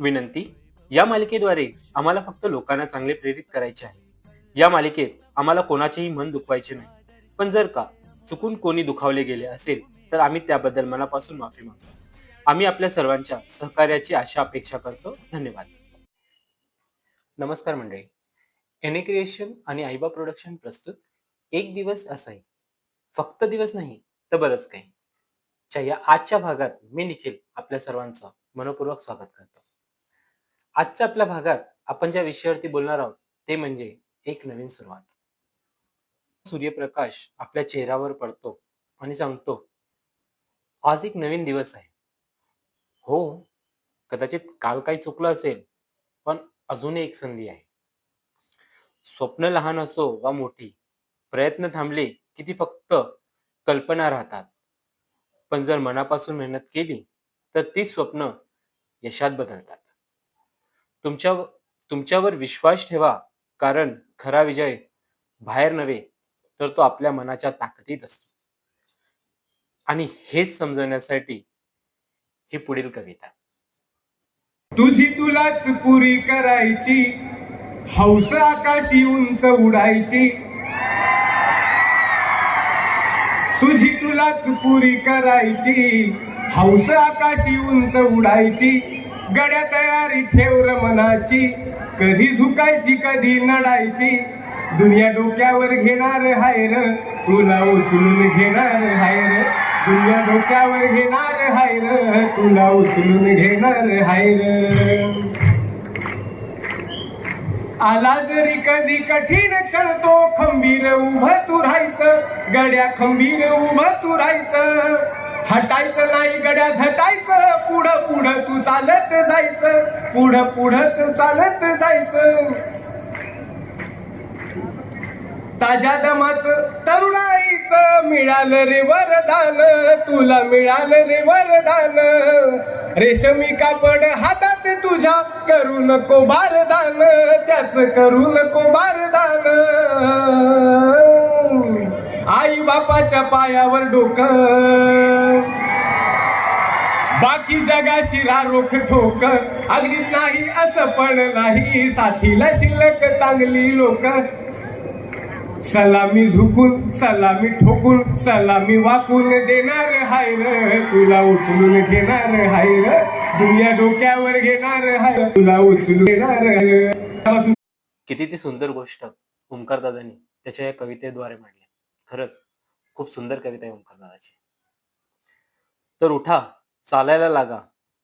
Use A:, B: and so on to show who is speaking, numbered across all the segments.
A: विनंती या मालिकेद्वारे आम्हाला फक्त लोकांना चांगले प्रेरित करायचे आहे. या मालिकेत आम्हाला कोणाचेही मन दुखवायचे नाही. पण जर का चुकून कोणी दुखावले गेले असेल तर आम्ही त्याबद्दल मनापासून माफी मागतो. आम्ही आपल्या सर्वांच्या सहकार्याची आशा अपेक्षा करतो. धन्यवाद. नमस्कार मंडळी. एने क्रिएशन आणि आईबा प्रोडक्शन प्रस्तुत एक दिवस असाही फक्त दिवस नाही तर बरंच काही. च्या या आजच्या भागात मी निखिल आपल्या सर्वांचं मनपूर्वक स्वागत करतो. आजच्या आपल्या भागात आपण ज्या विषयावरती बोलणार आहोत ते म्हणजे एक नवीन सुरुवात. सूर्यप्रकाश आपल्या चेहऱ्यावर पडतो आणि सांगतो आज एक नवीन दिवस आहे. हो कदाचित काल काही चुकलं असेल पण अजूनही एक संधी आहे. स्वप्न लहान असो वा मोठी प्रयत्न थांबले की ती फक्त कल्पना राहतात. पण जर मनापासून मेहनत केली तर ती स्वप्न यशात बदलतात. तुमच्या तुमच्यावर विश्वास ठेवा कारण खरा विजय बाहेर नव्हे तर तो आपल्या मनाच्या ताकदीत असतो. आणि हेच समजवण्यासाठी ही पुढील कविता.
B: तुझी तुलाच पुरी करायची हौस आकाशी उंच उडायची. तुझी तुलाच पुरी करायची हौस आकाशी उंच उडायची. गड्या तयारी ठेव मनाची कधी झुकायची कधी नडायची दुनिया डोक्यावर घेणार हायर तुला उचलून घेणार हायर दुनिया डोक्यावर घेणार हायर तुला उचलून घेणार हायर आला जरी कधी कठीण क्षण तो खंबीर उभं तू राहायचं. गड्या खंबीर उभं तू राहायचं. हटायचं नाही गड्यास हटायचं पुढं पुढं तू चालत जायचं. पुढं पुढं तू चालत जायचं. ताज्या दमाच तरुणाईच मिळालं रे वरदान. तुला मिळालं रे वरदान. रेशमी कापड हातात तुझ्या करू नको बारदान. त्याच करू नको बारदान. बापाच्या पायावर डोकं. बाकी जगाशी रोख ठोक. अगदीच नाही असं पण नाही. साथीला शिल्लक चांगली लोक. सलामी झुकून सलामी ठोकून सलामी वाकून देणार हाय र. तुला उचलून घेणार हाय र. दुनिया डोक्यावर घेणार हाय तुला उचलून घेणार
A: किती ती सुंदर गोष्ट ओंकार दादानी त्याच्या या कवितेद्वारे मांडली. खरंच खूप सुंदर कविता आहे ओंकार दादाची तर उठा चालायला लागा.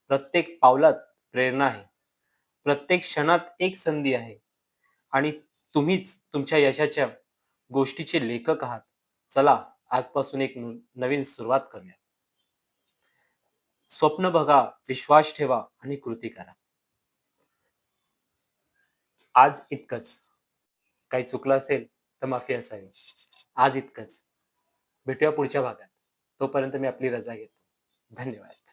A: प्रत्येक पावलात प्रेरणा आहे. प्रत्येक क्षणात एक संधी आहे. आणि तुम्हीच तुमच्या यशाच्या गोष्टीचे लेखक आहात. चला आजपासून एक नवीन सुरुवात करूया. स्वप्न बघा विश्वास ठेवा आणि कृती करा. आज इतकंच. काही चुकलं असेल तर माफी असावी. आज इतकंच. भेटूया पुढच्या भागात. तोपर्यंत मी आपली रजा घेतो. धन्यवाद.